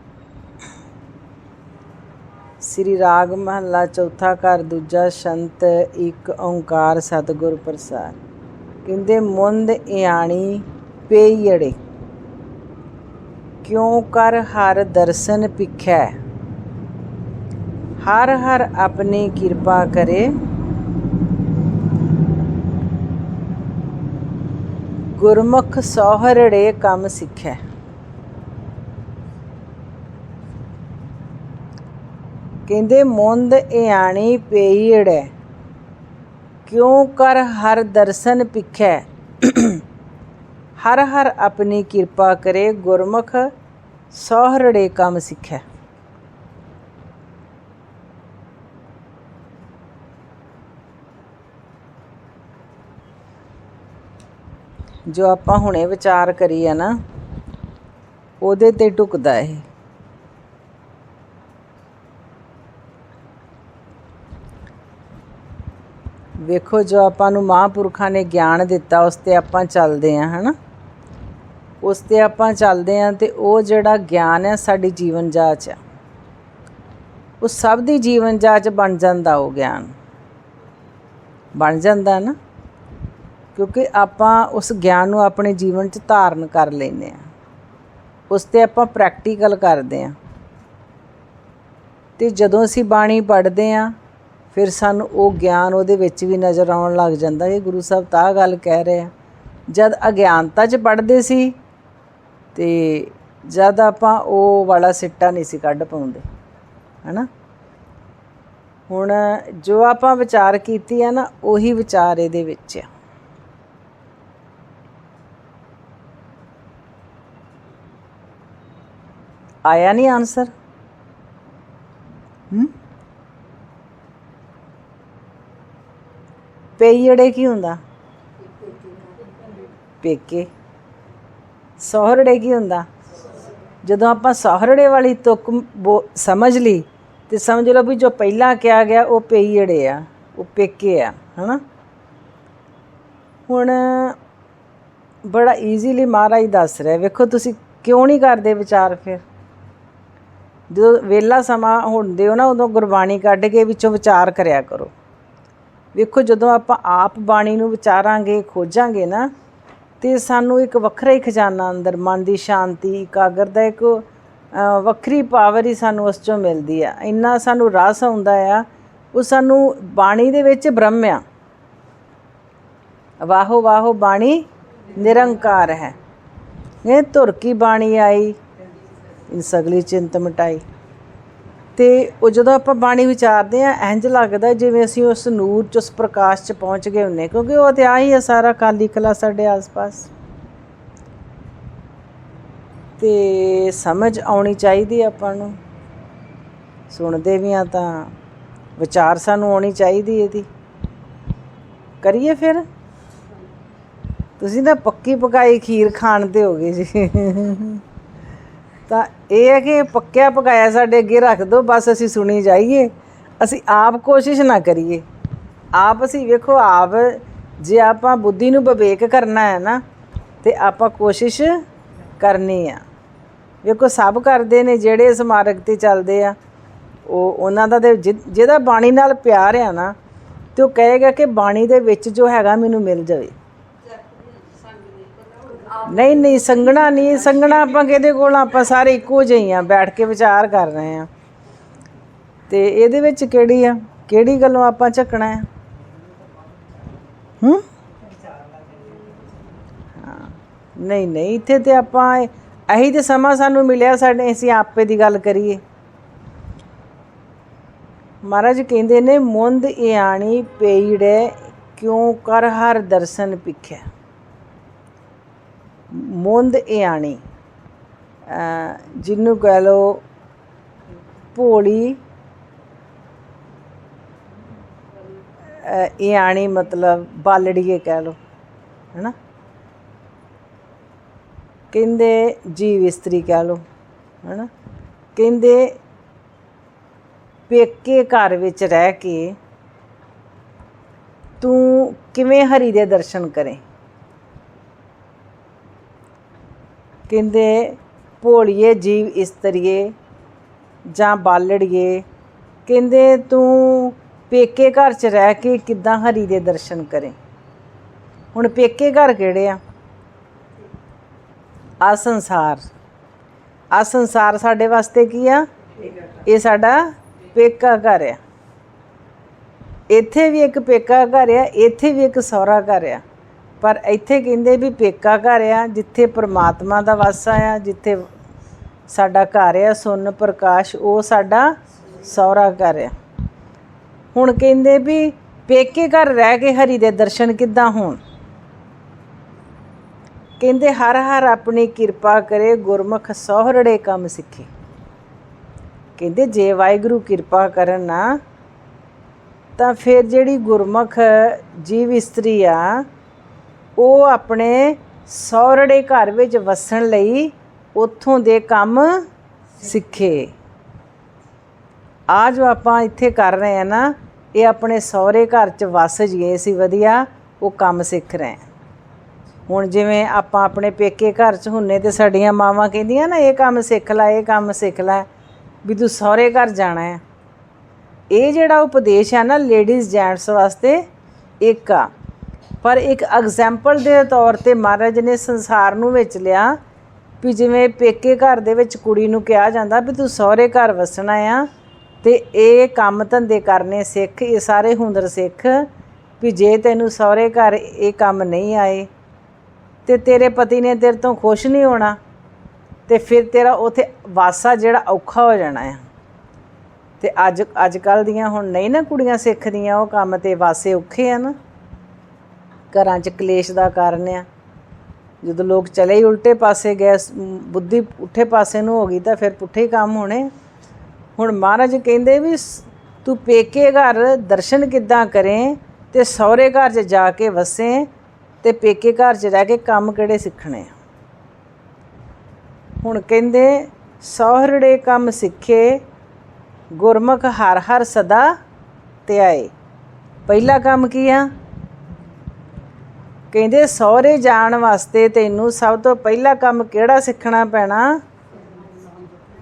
ਸ੍ਰੀ ਰਾਗ ਮਹੱਲਾ ਚੌਥਾ ਘਰ, ਦੂਜਾ ਸ਼ੰਤ, ਇੱਕ ਓੰਕਾਰ ਸਤਿਗੁਰ ਪ੍ਰਸਾਦ। ਕਹਿੰਦੇ, ਮੁੰਦ ਇਆਣੀ ਪੇਈੜੇ ਕਿਉਂ ਕਰ ਹਰ ਦਰਸ਼ਨ ਪਿਖੈ? ਹਰ ਹਰ ਆਪਣੀ ਕਿਰਪਾ ਕਰੇ। ਗੁਰਮੁਖ ਸੋਹਰੜੇ ਕੰਮ ਸਿੱਖੈ। ਕਹਿੰਦੇ, ਮੁੰਦ ਇਆਣੀ ਪਈੜੈ ਕਿਉਂ ਕਰ ਹਰ ਦਰਸ਼ਨ ਪਿਖੈ। ਹਰ ਹਰ ਆਪਣੀ ਕਿਰਪਾ ਕਰੇ, ਗੁਰਮੁਖ ਸੋਹਰੜੇ ਕੰਮ ਸਿੱਖੈ। ਜੋ ਆਪਾਂ ਹੁਣੇ ਵਿਚਾਰ ਕਰੀ ਆ ਨਾ, ਉਹਦੇ ਤੇ ਟੁਕਦਾ ਇਹ। ਵੇਖੋ ਜੋ ਆਪਾਂ ਨੂੰ ਮਹਾਂਪੁਰਖਾਂ ਨੇ ਗਿਆਨ ਦਿੱਤਾ, ਉਸ ਤੇ ਆਪਾਂ ਚੱਲਦੇ ਆਂ, ਹਨਾ? ਉਸ ਤੇ ਆਪਾਂ ਚੱਲਦੇ ਆਂ ਤੇ ਉਹ ਜਿਹੜਾ ਗਿਆਨ ਹੈ ਸਾਡੀ ਜੀਵਨ ਜਾਚ ਆ। ਉਹ ਸਭ ਦੀ ਜੀਵਨ ਜਾਚ ਬਣ ਜਾਂਦਾ ਉਹ ਗਿਆਨ। ਬਣ ਜਾਂਦਾ ਨਾ? ਕਿਉਂਕਿ ਆਪਾਂ ਉਸ ਗਿਆਨ ਨੂੰ ਆਪਣੇ ਜੀਵਨ 'ਚ ਧਾਰਨ ਕਰ ਲੈਨੇ ਆ ਉਸ ਤੇ ਆਪਾਂ ਪ੍ਰੈਕਟੀਕਲ ਕਰਦੇ ਆ ਤੇ ਜਦੋਂ ਅਸੀਂ ਬਾਣੀ ਪੜ੍ਹਦੇ ਆ ਫਿਰ ਸਾਨੂੰ ਉਹ ਗਿਆਨ ਉਹਦੇ ਵਿੱਚ ਵੀ ਨਜ਼ਰ ਆਉਣ ਲੱਗ ਜਾਂਦਾ ਇਹ ਗੁਰੂ ਸਾਹਿਬ ਤਾਂ ਗੱਲ ਕਹਿ ਰਹੇ ਆ। ਜਦ ਅਗਿਆਨਤਾ 'ਚ ਪੜ੍ਹਦੇ ਸੀ, ਤੇ ਜਦ ਆਪਾਂ ਉਹ ਵਾਲਾ ਸਿੱਟਾ ਨਹੀਂ ਸੀ ਕੱਢ ਪਾਉਂਦੇ, ਹਨਾ? ਹੁਣ ਜੋ ਆਪਾਂ ਵਿਚਾਰ ਕੀਤੀ ਆ ਨਾ, ਉਹੀ ਵਿਚਾਰ ਇਹਦੇ ਵਿੱਚ ਆ। ਆਇਆ ਨਹੀਂ ਆਨਸਰ ਹਮ ਪੇਈੜੇ ਕੀ ਹੁੰਦਾ? ਪੇਕੇ। ਸੋਹਰੜੇ ਕੀ ਹੁੰਦਾ? ਜਦੋਂ ਆਪਾਂ ਸੋਹਰੜੇ ਵਾਲੀ ਤੁਕ ਸਮਝ ਲਈ ਤੇ ਸਮਝ ਲਓ ਵੀ ਜੋ ਪਹਿਲਾਂ ਕਿਹਾ ਗਿਆ ਉਹ ਪੇਈੜੇ ਆ, ਉਹ ਪੇਕੇ ਆ, ਹਨਾ? ਹੁਣ ਬੜਾ ਈਜ਼ੀਲੀ ਮਹਾਰਾਜ ਦੱਸ ਰਿਹਾ, ਵੇਖੋ ਤੁਸੀਂ ਕਿਉਂ ਨਹੀਂ ਕਰਦੇ ਵਿਚਾਰ ਫਿਰ? ਜਦੋਂ ਵੇਲਾ ਸਮਾਂ ਹੁੰਦੇ ਹੋ ਨਾ, ਉਦੋਂ ਗੁਰਬਾਣੀ ਕੱਢ ਕੇ ਵਿੱਚੋਂ ਵਿਚਾਰ ਕਰਿਆ ਕਰੋ। ਵੇਖੋ, ਜਦੋਂ ਆਪਾਂ ਆਪ ਬਾਣੀ ਨੂੰ ਵਿਚਾਰਾਂਗੇ, ਖੋਜਾਂਗੇ ਨਾ, ਤੇ ਸਾਨੂੰ ਇੱਕ ਵੱਖਰਾ ਹੀ ਖਜ਼ਾਨਾ ਅੰਦਰ, ਮਨ ਦੀ ਸ਼ਾਂਤੀ ਇਕਾਗਰਤਾ ਇੱਕ ਵੱਖਰੀ ਪਾਵਰ ਹੀ ਸਾਨੂੰ ਉਸ ਚੋਂ ਮਿਲਦੀ ਆ। ਇੰਨਾ ਸਾਨੂੰ ਰਸ ਆਉਂਦਾ ਆ, ਉਹ ਸਾਨੂੰ ਬਾਣੀ ਦੇ ਵਿੱਚ ਬ੍ਰਹਮ ਆ। ਵਾਹੋ ਵਾਹੋ ਬਾਣੀ ਨਿਰੰਕਾਰ ਹੈ। ਇਹ ਧੁਰ ਕੀ ਬਾਣੀ ਆਈ? ਇਨ ਸਗਲੀ ਚਿੰਤ ਮਟਾਈ। ਤੇ ਉਹ ਜਦੋਂ ਆਪਾਂ ਬਾਣੀ ਵਿਚਾਰਦੇ ਆ ਇੰਜ ਲੱਗਦਾ ਜਿਵੇਂ ਅਸੀਂ ਉਸ ਨੂਰ ਚ, ਉਸ ਪ੍ਰਕਾਸ਼ ਚ ਪਹੁੰਚ ਗਏ ਹੁੰਨੇ ਕਿਉਂਕਿ ਉਹ ਤੇ ਹੀ ਆ ਸਾਰਾ ਕਾਲੀ ਕਲਾ ਸਾਡੇ ਆਸ-ਪਾਸ। ਤੇ ਸਮਝ ਆਉਣੀ ਚਾਹੀਦੀ ਆਪਾਂ ਨੂੰ। ਸੁਣਦੇ ਵੀ ਆ ਤਾਂ ਵਿਚਾਰ ਸਾਨੂੰ ਆਉਣੀ ਚਾਹੀਦੀ ਇਹਦੀ। ਕਰੀਏ ਫਿਰ? ਤੁਸੀਂ ਤਾਂ ਪੱਕੀ ਪਕਾਈ ਖੀਰ ਖਾਣ ਤੇ ਹੋਗੇ ਜੀ। ਤਾਂ ਇਹ ਹੈ ਕਿ ਪੱਕਿਆ ਪਕਾਇਆ ਸਾਡੇ ਅੱਗੇ ਰੱਖ ਦਿਓ, ਬਸ ਅਸੀਂ ਸੁਣੀ ਜਾਈਏ। ਅਸੀਂ ਆਪ ਕੋਸ਼ਿਸ਼ ਨਾ ਕਰੀਏ। ਆਪ ਅਸੀਂ ਵੇਖੋ, ਆਪ ਜੇ ਆਪਾਂ ਬੁੱਧੀ ਨੂੰ ਵਿਵੇਕ ਕਰਨਾ ਹੈ ਨਾ, ਤੇ ਆਪਾਂ ਕੋਸ਼ਿਸ਼ ਕਰਨੀ ਆ। ਵੇਖੋ, ਸਭ ਕਰਦੇ ਨੇ ਜਿਹੜੇ ਇਸ ਤੇ ਚੱਲਦੇ ਆ, ਉਹ ਉਹਨਾਂ ਦਾ ਤੇ ਜਿਹਦਾ ਬਾਣੀ ਨਾਲ ਪਿਆਰ ਆ ਨਾ, ਤੇ ਉਹ ਕਹੇਗਾ ਕਿ ਬਾਣੀ ਦੇ ਵਿੱਚ ਜੋ ਹੈਗਾ ਮੈਨੂੰ ਮਿਲ ਜਾਵੇ। ਨਹੀਂ ਨਹੀਂ ਸੰਗਣਾ ਨਹੀਂ ਸੰਗਣਾ ਆਪਾਂ ਕਿਹਦੇ ਕੋਲ ਆਪਾਂ ਸਾਰੇ ਇੱਕੋ ਜਿਹੇ ਆ, ਬੈਠ ਕੇ ਵਿਚਾਰ ਕਰ ਰਹੇ ਆ। ਤੇ ਇਹਦੇ ਵਿੱਚ ਕਿਹੜੀ ਆ? ਕਿਹੜੀ ਗੱਲੋਂ ਆਪਾਂ ਝਕਣਾ ਆ? ਹੂੰ? ਨਹੀਂ ਨਹੀਂ, ਇੱਥੇ ਤੇ ਆਪਾਂ ਇਹੀ ਤੇ ਸਮਾਂ ਸਾਨੂੰ ਮਿਲਿਆ ਸਾਡੇ, ਅਸੀਂ ਆਪੇ ਦੀ ਗੱਲ ਕਰੀਏ। ਮਹਾਰਾਜ ਕਹਿੰਦੇ ਨੇ, ਮੁੰਦ ਇਆਣੀ ਪੇਈੜੇ, ਕਿਉਂ ਕਰ ਹਰ ਦਰਸ਼ਨ ਪਿਖਿਆ ਮੁੰਦ ਇਆਣੀ ਜਿਹਨੂੰ ਕਹ ਲੋ ਭੋਲੀ। ਇਆਣੀ ਮਤਲਬ ਬਾਲੜੀਏ ਕਹਿ ਲੋ ਹੈਨਾ? ਕਹਿੰਦੇ ਜੀਵ ਇਸਤਰੀ ਕਹਿ ਲੋ ਹੈਨਾ? ਕਹਿੰਦੇ ਪੇਕੇ ਘਰ ਵਿੱਚ ਰਹਿ ਕੇ ਤੂੰ ਕਿਵੇਂ ਹਰੀ ਦੇ ਦਰਸ਼ਨ ਕਰੇ? ਕਹਿੰਦੇ, ਭੋਲੀਏ ਜੀਵ ਇਸਤਰੀਏ ਜਾਂ ਬਾਲੜੀਏ, ਕਹਿੰਦੇ ਤੂੰ ਪੇਕੇ ਘਰ 'ਚ ਰਹਿ ਕੇ ਕਿੱਦਾਂ ਹਰੀ ਦੇ ਦਰਸ਼ਨ ਕਰੇ? ਹੁਣ ਪੇਕੇ ਘਰ ਕਿਹੜੇ ਆ? ਆ ਸੰਸਾਰ। ਆ ਸੰਸਾਰ ਸਾਡੇ ਵਾਸਤੇ ਕੀ ਆ? ਇਹ ਸਾਡਾ ਪੇਕਾ ਘਰ ਆ। ਇੱਥੇ ਵੀ ਇੱਕ ਪੇਕਾ ਘਰ ਆ, ਇੱਥੇ ਵੀ ਇੱਕ ਸਹੁਰਾ ਘਰ ਆ। ਪਰ ਇੱਥੇ ਕਹਿੰਦੇ ਵੀ ਪੇਕਾ ਘਰ ਆ, ਜਿੱਥੇ ਪ੍ਰਮਾਤਮਾ ਦਾ ਵਾਸਾ ਆ ਜਿੱਥੇ ਸਾਡਾ ਘਰ ਆ, ਸੁਨ ਪ੍ਰਕਾਸ਼, ਉਹ ਸਾਡਾ ਸਹੁਰਾ ਘਰ ਆ। ਹੁਣ ਕਹਿੰਦੇ ਵੀ ਪੇਕੇ ਘਰ ਰਹਿ ਕੇ ਹਰੀ ਦੇ ਦਰਸ਼ਨ ਕਿੱਦਾਂ ਹੋਣ? ਕਹਿੰਦੇ ਹਰ ਹਰ ਆਪਣੀ ਕਿਰਪਾ ਕਰੇ, ਗੁਰਮੁਖ ਸੋਹਰੜੇ ਕੰਮ ਸਿੱਖੇ। ਕਹਿੰਦੇ ਜੇ ਵਾਹਿਗੁਰੂ ਕਿਰਪਾ ਕਰਨ ਨਾ, ਤਾਂ ਫਿਰ ਜਿਹੜੀ ਗੁਰਮੁਖ ਜੀਵ ਇਸਤਰੀ ਆ ਉਹ ਆਪਣੇ ਸੌਰੜੇ ਘਰ ਵਿੱਚ ਵਸਣ ਲਈ ਉੱਥੋਂ ਦੇ ਕੰਮ ਸਿੱਖੇ। ਆ ਜੋ ਆਪਾਂ ਇੱਥੇ ਕਰ ਰਹੇ ਆ ਨਾ, ਇਹ ਆਪਣੇ ਸਹੁਰੇ ਘਰ ਚ ਵਸ ਜੀਏ ਸੀ ਵਧੀਆ, ਉਹ ਕੰਮ ਸਿੱਖ ਰਹੇ ਹੁਣ ਜਿਵੇਂ ਆਪਾਂ ਆਪਣੇ ਪੇਕੇ ਘਰ ਚ ਹੁੰਨੇ ਤੇ ਸਾਡੀਆਂ ਮਾਵਾਂ ਕਹਿੰਦੀਆਂ ਨਾ, ਇਹ ਕੰਮ ਸਿੱਖ ਲੈ, ਇਹ ਕੰਮ ਸਿੱਖ ਲੈ, ਵੀ ਤੂੰ ਸਹੁਰੇ ਘਰ ਜਾਣਾ ਹੈ। ਇਹ ਜਿਹੜਾ ਉਪਦੇਸ਼ ਹੈ ਨਾ ਲੇਡੀਜ਼ ਜੈਂਟਸ ਵਾਸਤੇ, ਇੱਕ ਆ। ਪਰ ਇੱਕ ਐਗਜ਼ਾਮਪਲ ਦੇ ਤੌਰ ਤੇ ਮਹਾਰਾਜ ਨੇ ਸੰਸਾਰ ਨੂੰ ਵਿੱਚ ਲਿਆ ਵੀ ਜਿਵੇਂ ਪੇਕੇ ਘਰ ਦੇ ਵਿੱਚ ਕੁੜੀ ਨੂੰ ਕਿਹਾ ਜਾਂਦਾ ਵੀ ਤੂੰ ਸਹੁਰੇ ਘਰ ਵਸਣਾ ਆ ਤੇ ਇਹ ਕੰਮ ਧੰਦੇ ਕਰਨੇ ਸਿੱਖ, ਇਹ ਸਾਰੇ ਹੁਨਰ ਸਿੱਖ ਵੀ ਜੇ ਤੈਨੂੰ ਸਹੁਰੇ ਘਰ ਇਹ ਕੰਮ ਨਹੀਂ ਆਏ ਤੇ ਤੇਰੇ ਪਤੀ ਨੇ ਤੇਰੇ ਤੋਂ ਖੁਸ਼ ਨਹੀਂ ਹੋਣਾ ਤੇ ਫਿਰ ਤੇਰਾ ਉਥੇ ਵਾਸਾ ਜਿਹੜਾ ਔਖਾ ਹੋ ਜਾਣਾ ਆ। ਤੇ ਅੱਜ ਅੱਜ ਕੱਲ ਦੀਆਂ ਹੁਣ ਨਹੀਂ ਨਾ ਕੁੜੀਆਂ ਸਿੱਖਦੀਆਂ, ਉਹ ਕੰਮ ਤੇ ਵਾਸੇ ਔਖੇ ਆ ਨਾ ਘਰਾਂ 'ਚ ਕਲੇਸ਼ ਦਾ ਕਾਰਨ ਆ। ਜਦੋਂ ਲੋਕ ਚਲੇ ਹੀ ਉਲਟੇ ਪਾਸੇ ਗਏ, ਬੁੱਧੀ ਪੁੱਠੇ ਪਾਸੇ ਨੂੰ ਹੋ ਗਈ ਤਾਂ ਫਿਰ ਪੁੱਠੇ ਹੀ ਕੰਮ ਹੋਣੇ। ਹੁਣ ਮਹਾਰਾਜ ਕਹਿੰਦੇ ਵੀ ਤੂੰ ਪੇਕੇ ਘਰ ਦਰਸ਼ਨ ਕਿੱਦਾਂ ਕਰੇ ਤੇ ਸਹੁਰੇ ਘਰ 'ਚ ਜਾ ਕੇ ਵਸੇ ਤੇ ਪੇਕੇ ਘਰ 'ਚ ਰਹਿ ਕੇ ਕੰਮ ਕਿਹੜੇ ਸਿੱਖਣੇ ਹੁਣ ਕਹਿੰਦੇ ਸਹੁਰੜੇ ਕੰਮ ਸਿੱਖੇ, ਗੁਰਮੁਖ ਹਰ ਹਰ ਸਦਾ ਧਿਆਏ ਪਹਿਲਾ ਕੰਮ ਕੀ ਆ? ਕਹਿੰਦੇ, ਸਹੁਰੇ ਜਾਣ ਵਾਸਤੇ ਤੈਨੂੰ ਸਭ ਤੋਂ ਪਹਿਲਾ ਕੰਮ ਕਿਹੜਾ ਸਿੱਖਣਾ ਪੈਣਾ?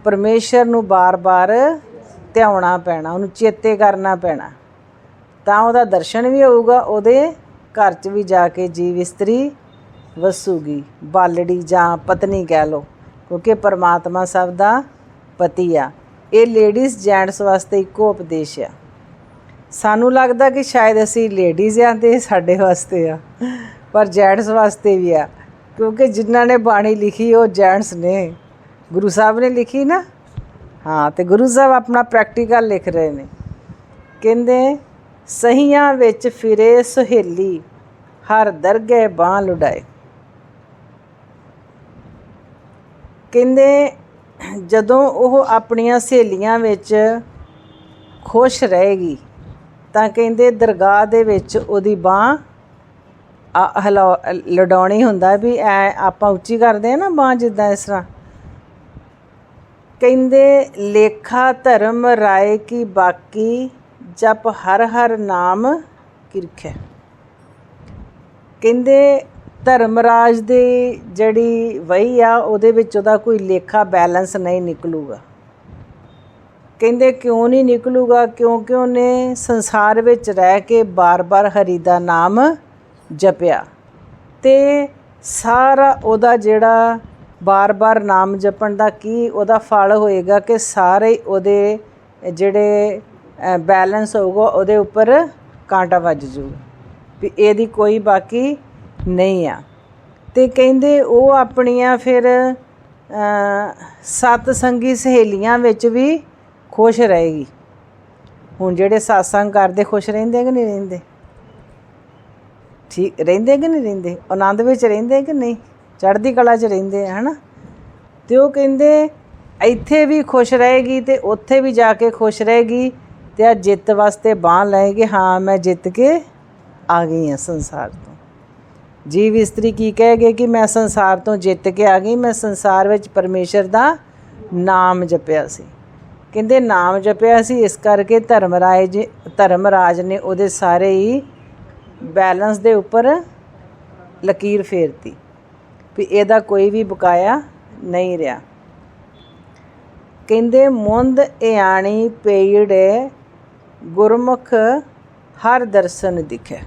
ਪਰਮੇਸ਼ਰ ਨੂੰ ਬਾਰ-ਬਾਰ ਧਿਆਉਣਾ ਪੈਣਾ, ਉਹਨੂੰ ਚੇਤੇ ਕਰਨਾ ਪੈਣਾ। ਤਾਂ ਉਹਦਾ ਦਰਸ਼ਨ ਵੀ ਹੋਊਗਾ, ਉਹਦੇ ਘਰ 'ਚ ਵੀ ਜਾ ਕੇ ਜੀਵ ਇਸਤਰੀ ਵਸੂਗੀ, ਬਾਲੜੀ ਜਾਂ ਪਤਨੀ ਕਹਿ ਲੋ ਕਿਉਂਕਿ ਪਰਮਾਤਮਾ ਸਭ ਦਾ ਪਤੀ ਆ। ਇਹ ਲੇਡੀਜ਼ ਜੈਂਟਸ ਵਾਸਤੇ ਇੱਕੋ ਉਪਦੇਸ਼ ਆ। ਸਾਨੂੰ ਲੱਗਦਾ ਕਿ ਸ਼ਾਇਦ ਅਸੀਂ ਲੇਡੀਜ਼ ਆ ਤੇ ਸਾਡੇ ਵਾਸਤੇ ਆ। ਪਰ ਜੈਂਟਸ ਵਾਸਤੇ ਵੀ ਆ। ਕਿਉਂਕਿ ਜਿਨ੍ਹਾਂ ਨੇ ਬਾਣੀ ਲਿਖੀ, ਉਹ ਜੈਂਟਸ ਨੇ। ਗੁਰੂ ਸਾਹਿਬ ਨੇ ਲਿਖੀ ਨਾ। ਹਾਂ, ਤੇ ਗੁਰੂ ਸਾਹਿਬ ਆਪਣਾ ਪ੍ਰੈਕਟੀਕਲ ਲਿਖ ਰਹੇ ਨੇ। ਕਹਿੰਦੇ, ਸਹੀਆਂ ਵਿੱਚ ਫਿਰੇ ਸੁਹੇਲੀ, ਹਰ ਦਰਗਹਿ ਬਾਹ ਲੁਡਾਏ ਕਹਿੰਦੇ, ਜਦੋਂ ਉਹ ਆਪਣੀਆਂ ਸਹੇਲੀਆਂ ਵਿੱਚ ਖੁਸ਼ ਰਹੇਗੀ, ਤਾਂ ਕਹਿੰਦੇ ਦਰਗਾਹ ਦੇ ਵਿੱਚ ਉਹਦੀ ਬਾਹ ਹਲਾ, ਲਡਾਉਣੀ ਹੁੰਦਾ ਵੀ ਐ ਆਪਾਂ ਉੱਚੀ ਕਰਦੇ ਆ ਨਾ ਬਾਹ ਜਿੱਦਾਂ ਇਸ ਤਰ੍ਹਾਂ। ਕਹਿੰਦੇ, ਲੇਖਾ ਧਰਮ ਰਾਏ ਕੀ ਬਾਕੀ, ਜਪ ਹਰ ਹਰ ਨਾਮ ਕਿਰਖੈ। ਕਹਿੰਦੇ, ਧਰਮਰਾਜ ਦੀ ਜਿਹੜੀ ਵਹੀ ਆ, ਉਹਦੇ ਵਿੱਚ ਉਹਦਾ ਕੋਈ ਲੇਖਾ ਬੈਲੈਂਸ ਨਹੀਂ ਨਿਕਲੂਗਾ। ਕਹਿੰਦੇ, ਕਿਉਂ ਨਹੀਂ ਨਿਕਲੂਗਾ? ਕਿਉਂਕਿ ਉਹਨੇ ਸੰਸਾਰ ਵਿੱਚ ਰਹਿ ਕੇ ਬਾਰ-ਬਾਰ ਹਰੀ ਦਾ ਨਾਮ ਜਪਿਆ। ਤੇ ਸਾਰਾ ਉਹਦਾ ਜਿਹੜਾ ਬਾਰ-ਬਾਰ ਨਾਮ ਜਪਣ ਦਾ ਕੀ ਉਹਦਾ ਫਲ ਹੋਏਗਾ ਕਿ ਸਾਰੇ ਉਹਦੇ ਜਿਹੜੇ ਬੈਲੈਂਸ ਹੋਊਗਾ, ਉਹਦੇ ਉੱਪਰ ਕਾਂਟਾ ਵੱਜ ਜਾਊਗਾ। ਵੀ ਇਹਦੀ ਕੋਈ ਬਾਕੀ ਨਹੀਂ ਆ। ਤੇ ਕਹਿੰਦੇ ਉਹ ਆਪਣੀਆਂ ਫਿਰ ਸਤ ਸੰਗੀ ਸਹੇਲੀਆਂ ਵਿੱਚ ਵੀ ਖੁਸ਼ ਰਹੇਗੀ। ਹੁਣ ਜਿਹੜੇ satsang ਕਰਦੇ, ਖੁਸ਼ ਰਹਿੰਦੇ ਕਿ ਨਹੀਂ ਰਹਿੰਦੇ? ਠੀਕ ਰਹਿੰਦੇ ਕਿ ਨਹੀਂ ਰਹਿੰਦੇ? ਆਨੰਦ ਵਿੱਚ ਰਹਿੰਦੇ ਕਿ ਨਹੀਂ? ਚੜ੍ਹਦੀ ਕਲਾ 'ਚ ਰਹਿੰਦੇ ਆ, ਹਨਾ? ਤੇ ਉਹ ਕਹਿੰਦੇ, ਇੱਥੇ ਵੀ ਖੁਸ਼ ਰਹੇਗੀ ਤੇ ਉੱਥੇ ਵੀ ਜਾ ਕੇ ਖੁਸ਼ ਰਹੇਗੀ ਤੇ ਆ ਜਿੱਤ ਵਾਸਤੇ ਬਾਹ ਲਏਗੀ ਹਾਂ, ਮੈਂ ਜਿੱਤ ਕੇ ਆ ਗਈ ਹਾਂ ਸੰਸਾਰ ਤੋਂ। ਜੀਵ ਇਸਤਰੀ ਕੀ ਕਹੇਗੇ ਕਿ ਮੈਂ ਸੰਸਾਰ ਤੋਂ ਜਿੱਤ ਕੇ ਆ ਗਈ, ਮੈਂ ਸੰਸਾਰ ਵਿੱਚ ਪਰਮੇਸ਼ਰ ਦਾ ਨਾਮ ਜਪਿਆ ਸੀ। ਕਹਿੰਦੇ, ਨਾਮ ਜਪਿਆ ਸੀ, ਇਸ ਕਰਕੇ ਧਰਮ ਰਾਜ ਧਰਮ ਰਾਜ ਨੇ ਉਹਦੇ ਸਾਰੇ ਹੀ ਬੈਲੈਂਸ ਦੇ ਉੱਪਰ ਲਕੀਰ ਫੇਰਤੀ ਵੀ ਇਹਦਾ ਕੋਈ ਵੀ ਬਕਾਇਆ ਨਹੀਂ ਰਿਹਾ। ਕਹਿੰਦੇ, ਮੁੰਦ ਇਆਣੀ ਪੇੜੇ ਗੁਰਮੁਖ ਹਰ ਦਰਸ਼ਨ ਦਿਖੇ।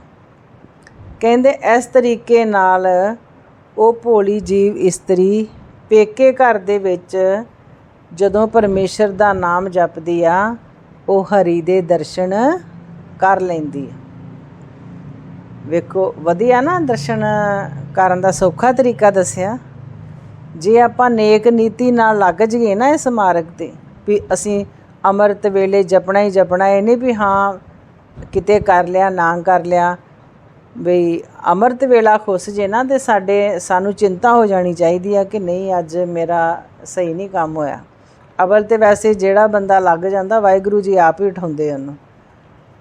ਕਹਿੰਦੇ, ਇਸ ਤਰੀਕੇ ਨਾਲ ਉਹ ਭੋਲੀ ਜੀਵ ਇਸਤਰੀ ਪੇਕੇ ਘਰ ਦੇ ਵਿੱਚ ਜਦੋਂ ਪਰਮੇਸ਼ਰ ਦਾ ਨਾਮ ਜਪਦੀ ਆ, ਉਹ ਹਰੀ ਦੇ ਦਰਸ਼ਨ ਕਰ ਲੈਂਦੀ ਆ। ਵੇਖੋ, ਵਧੀਆ ਨਾ ਦਰਸ਼ਨ ਕਰਨ ਦਾ ਸੌਖਾ ਤਰੀਕਾ ਦੱਸਿਆ। ਜੇ ਆਪਾਂ ਨੇਕ ਨੀਤੀ ਨਾਲ ਲੱਗ ਜੀਏ ਨਾ ਇਸ ਮਾਰਗ ਤੇ, ਵੀ ਅਸੀਂ ਅੰਮ੍ਰਿਤ ਵੇਲੇ ਜਪਣਾ ਹੀ ਜਪਣਾ, ਇਹ ਨਹੀਂ ਵੀ ਹਾਂ ਕਿਤੇ ਕਰ ਲਿਆ, ਨਾ ਕਰ ਲਿਆ ਵੀ ਅੰਮ੍ਰਿਤ ਵੇਲਾ ਖੁੱਸ ਜੇ ਨਾ, ਤੇ ਸਾਡੇ, ਸਾਨੂੰ ਚਿੰਤਾ ਹੋ ਜਾਣੀ ਚਾਹੀਦੀ ਆ ਕਿ ਨਹੀਂ, ਅੱਜ ਮੇਰਾ ਸਹੀ ਨਹੀਂ ਕੰਮ ਹੋਇਆ। ਅਵਲ ਤੇ ਵੈਸੇ ਜਿਹੜਾ ਬੰਦਾ ਲੱਗ ਜਾਂਦਾ, ਵਾਹਿਗੁਰੂ ਜੀ ਆਪ ਹੀ ਉਠਾਉਂਦੇ ਉਹਨੂੰ।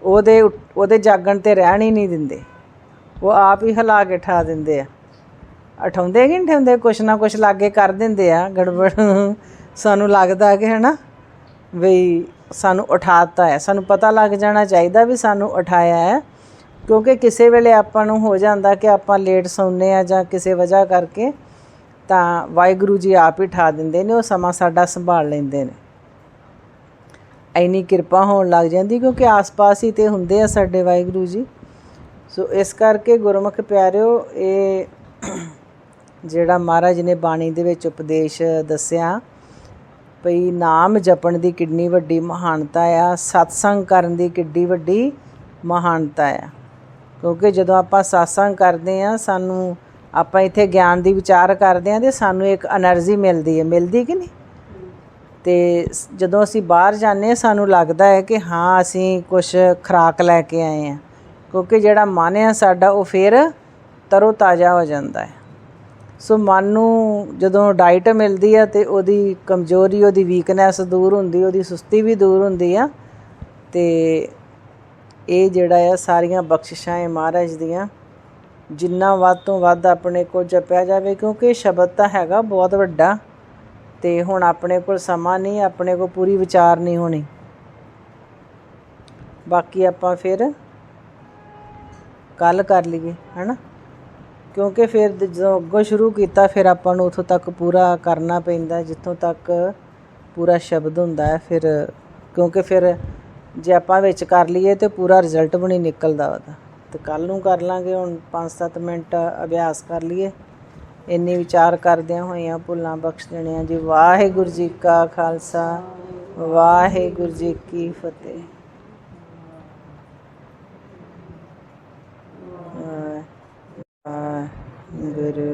ਉਹਦੇ ਉਠ- ਉਹਦੇ ਜਾਗਣ ਤੇ ਰਹਿਣ ਹੀ ਨਹੀਂ ਦਿੰਦੇ। ਉਹ ਆਪ ਹੀ ਹਿਲਾ ਕੇ ਠਾ ਦਿੰਦੇ ਆ। ਉਠਾਉਂਦੇ ਕਿ ਨਹੀਂ ਉਠਾਉਂਦੇ ਕੁਛ ਨਾ ਕੁਛ ਲਾਗੇ ਕਰ ਦਿੰਦੇ ਆ। ਗੜਬੜ। ਸਾਨੂੰ ਲੱਗਦਾ ਕਿ ਹਨਾ ਵੀ ਸਾਨੂੰ ਉਠਾਤਾ ਹੈ। ਸਾਨੂੰ ਪਤਾ ਲੱਗ ਜਾਣਾ ਚਾਹੀਦਾ ਵੀ ਸਾਨੂੰ ਉਠਾਇਆ ਹੈ। ਕਿਉਂਕਿ ਕਿਸੇ ਵੇਲੇ ਆਪਾਂ ਨੂੰ ਹੋ ਜਾਂਦਾ ਕਿ ਆਪਾਂ ਲੇਟ ਸੌਂਦੇ ਆ ਜਾਂ ਕਿਸੇ ਵਜ੍ਹਾ ਕਰਕੇ ਤਾਂ ਵਾਹਿਗੁਰੂ ਜੀ ਆਪ ਹੀ ਠਾ ਦਿੰਦੇ ਨੇ, ਉਹ ਸਮਾਂ ਸਾਡਾ ਸੰਭਾਲ ਲੈਂਦੇ ਨੇ। ਐਨੀ ਕਿਰਪਾ ਹੋਣ ਲੱਗ ਜਾਂਦੀ ਕਿਉਂਕਿ ਆਸ-ਪਾਸ ਹੀ ਤੇ ਹੁੰਦੇ ਆ ਸਾਡੇ ਵਾਹਿਗੁਰੂ ਜੀ। ਸੋ ਇਸ ਕਰਕੇ ਗੁਰਮੁਖ ਪਿਆਰਿਓ, ਇਹ ਜਿਹੜਾ ਮਹਾਰਾਜ ਨੇ ਬਾਣੀ ਦੇ ਵਿੱਚ ਉਪਦੇਸ਼ ਦੱਸਿਆ ਭਈ ਨਾਮ ਜਪਣ ਦੀ ਕਿੰਨੀ ਵੱਡੀ ਮਹਾਨਤਾ ਆ, ਸਤਸੰਗ ਕਰਨ ਦੀ ਕਿੰਨੀ ਵੱਡੀ ਮਹਾਨਤਾ ਆ। ਕਿਉਂਕਿ ਜਦੋਂ ਆਪਾਂ ਸਤਸੰਗ ਕਰਦੇ ਆ, ਸਾਨੂੰ ਆਪਾਂ ਇੱਥੇ ਗਿਆਨ ਦੀ ਵਿਚਾਰ ਕਰਦੇ ਆ ਤੇ ਸਾਨੂੰ ਇੱਕ એનર્ਜੀ ਮਿਲਦੀ ਹੈ ਮਿਲਦੀ ਕਿ ਨਹੀਂ? ਤੇ ਜਦੋਂ ਅਸੀਂ ਬਾਹਰ ਜਾਂਦੇ ਆ, ਸਾਨੂੰ ਲੱਗਦਾ ਹੈ ਕਿ ਹਾਂ, ਅਸੀਂ ਕੁਝ ਖਰਾਕ ਲੈ ਕੇ ਆਏ ਆ। ਕਿਉਂਕਿ ਜਿਹੜਾ ਮਨ ਆ ਸਾਡਾ, ਉਹ ਫਿਰ ਤਰੋ ਤਾਜ਼ਾ ਹੋ ਜਾਂਦਾ ਹੈ। ਸੋ ਮਨ ਨੂੰ ਜਦੋਂ ਡਾਈਟ ਮਿਲਦੀ ਆ ਤੇ ਉਹਦੀ ਕਮਜ਼ੋਰੀ, ਉਹਦੀ ਵੀਕਨੈਸ ਦੂਰ ਹੁੰਦੀ, ਉਹਦੀ ਸੁਸਤੀ ਵੀ ਦੂਰ ਹੁੰਦੀ ਆ, ਤੇ ਇਹ ਜਿਹੜਾ ਆ ਸਾਰੀਆਂ ਬਖਸ਼ਿਸ਼ਾਂ ਹੈ ਮਹਾਰਾਜ ਦੀਆਂ, ਜਿੰਨਾ ਵੱਧ ਤੋਂ ਵੱਧ ਆਪਣੇ ਕੋਲ ਜਪਿਆ ਜਾਵੇ, ਕਿਉਂਕਿ ਸ਼ਬਦ ਤਾਂ ਹੈਗਾ ਬਹੁਤ ਵੱਡਾ, ਤੇ ਹੁਣ ਆਪਣੇ ਕੋਲ ਸਮਾਂ ਨਹੀਂ, ਆਪਣੇ ਕੋਲ ਪੂਰੀ ਵਿਚਾਰ ਨਹੀਂ ਹੋਣੀ। ਬਾਕੀ ਆਪਾਂ ਫਿਰ ਕੱਲ ਕਰ ਲਈਏ, ਹੈਨਾ? ਕਿਉਂਕਿ ਫਿਰ ਜਦੋਂ ਅੱਗੋਂ ਸ਼ੁਰੂ ਕੀਤਾ, ਫਿਰ ਆਪਾਂ ਨੂੰ ਉਥੋਂ ਤੱਕ ਪੂਰਾ ਕਰਨਾ ਪੈਂਦਾ, ਜਿੱਥੋਂ ਤੱਕ ਪੂਰਾ ਸ਼ਬਦ ਹੁੰਦਾ ਹੈ, ਫਿਰ ਕਿਉਂਕਿ ਫਿਰ ਜੇ ਆਪਾਂ ਵਿੱਚ ਕਰ ਲਈਏ ਤੇ ਪੂਰਾ ਰਿਜ਼ਲਟ ਵੀ ਨਹੀਂ ਨਿਕਲਦਾ ਉਹਦਾ। ਤੇ ਕੱਲ ਨੂੰ ਕਰ ਲਾਂਗੇ, ਹੁਣ 5-7 ਮਿੰਟ ਅਭਿਆਸ ਕਰ ਲਈਏ। ਇੰਨੀ ਵਿਚਾਰ ਕਰਦਿਆਂ ਹੋਈਆਂ ਭੁੱਲਾਂ ਬਖਸ਼ ਦੇਣੀਆਂ ਜੀ। ਵਾਹਿਗੁਰੂ ਜੀ ਕਾ ਖਾਲਸਾ, ਵਾਹਿਗੁਰੂ ਜੀ ਕੀ ਫਤਿਹ। ഗുരു